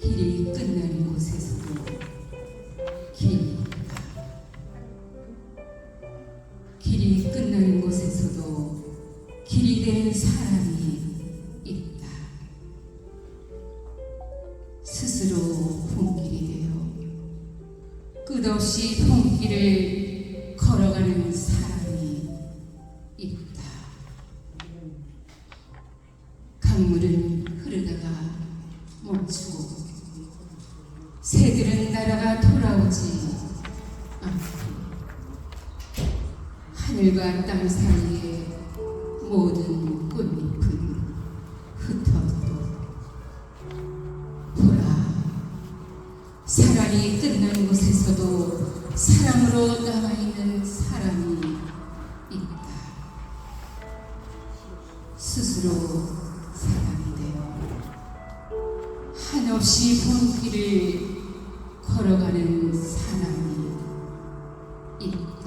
길이 끝나는 곳에서도 있다. 길이 끝나는 곳에서도 길이 되는 사람이 있다. 스스로 손길이 되어 끝없이 손길을 걸어가는 사람 강물은 흐르다가 멈추고 새들은 날아가 돌아오지 않고 하늘과 땅 사이에 모든 꽃잎은 흩어도 보라 사랑이 끝난 곳에서도 사랑으로 남아있는 사람이 있다. 스스로 한없이 본 길을 걸어가는 사람이 있다.